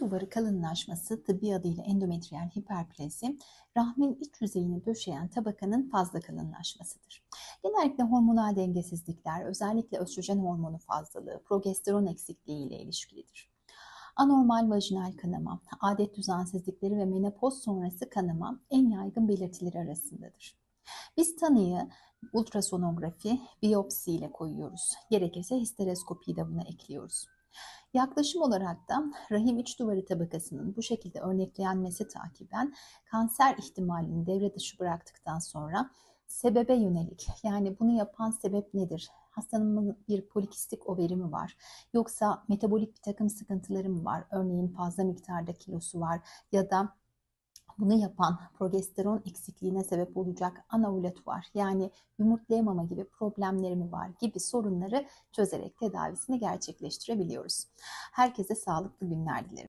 duvarı kalınlaşması tıbbi adıyla endometriyel hiperplezi, rahmin iç yüzeyini döşeyen tabakanın fazla kalınlaşmasıdır. Genellikle hormonal dengesizlikler, özellikle östrojen hormonu fazlalığı, progesteron eksikliği ile ilişkilidir. Anormal vajinal kanama, adet düzensizlikleri ve menopoz sonrası kanama en yaygın belirtileri arasındadır. Biz tanıyı ultrasonografi, biyopsi ile koyuyoruz. Gerekirse histeroskopiyi de buna ekliyoruz. Yaklaşım olarak da rahim iç duvarı tabakasının bu şekilde örneklenmesi takiben kanser ihtimalini devre dışı bıraktıktan sonra sebebe yönelik yani bunu yapan sebep nedir? Hastanın bir polikistik overi mi var? Yoksa metabolik bir takım sıkıntıları mı var? Örneğin fazla miktarda kilosu var ya da bunu yapan progesteron eksikliğine sebep olacak anavulat var. Yani yumurtlayamama gibi problemleri mi var gibi sorunları çözerek tedavisini gerçekleştirebiliyoruz. Herkese sağlıklı günler dilerim.